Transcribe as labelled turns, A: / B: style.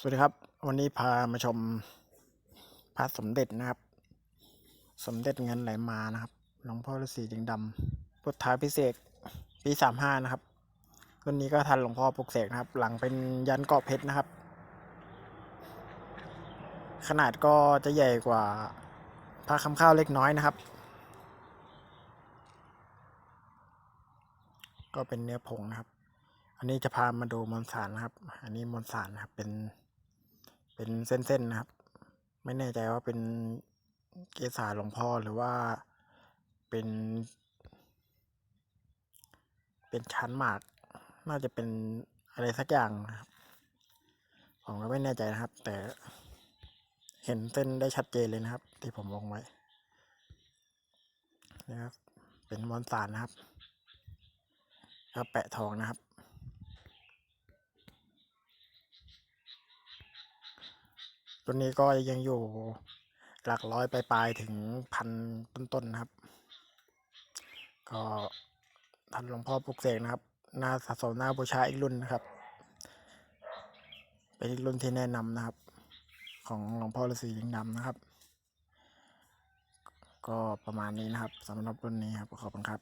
A: สวัสดีครับ วันนี้พามาชมพระสมเด็จนะครับ สมเด็จเงินไหลมานะครับหลวงพ่อฤาษีจึงดำพุทธาพิเศษปีสามห้านะครับรุ่นนี้ก็ทันหลวงพ่อปลุกเสกนะครับ หลังเป็นยันเกาะเพชรนะครับ ขนาดก็จะใหญ่กว่าพระคำข้าวเล็กน้อยนะครับ ก็เป็นเนื้อผงนะครับอันนี้จะพามาดูมวลสารนะครับ อันนี้มวลสารนะครับ เป็น เป็นเส้นๆนะครับ ไม่แน่ใจว่าเป็นเกสาหลวงพ่อหรือว่าเป็น เป็นชั้นหมาก น่าจะเป็นอะไรสักอย่างนะครับผมก็ไม่แน่ใจนะครับ แต่เห็นเส้นได้ชัดเจนเลยนะครับ ที่ผมวงไว้นะครับ เป็นมวลสารนะครับแล้วแปะทองนะครับ ตัวนี้ก็ยังอยู่หลักร้อยปลายๆถึงพันต้นๆนะครับ ก็ท่านหลวงพ่อปลุกเสกนะครับน่าสะสมน่าบูชาอีกรุ่นนะครับ เป็นอีกรุ่นที่แนะนำนะครับ ของหลวงพ่อฤาษีลิงดำนะครับ ก็ประมาณนี้นะครับสำหรับรุ่นนี้ครับขอบคุณครับ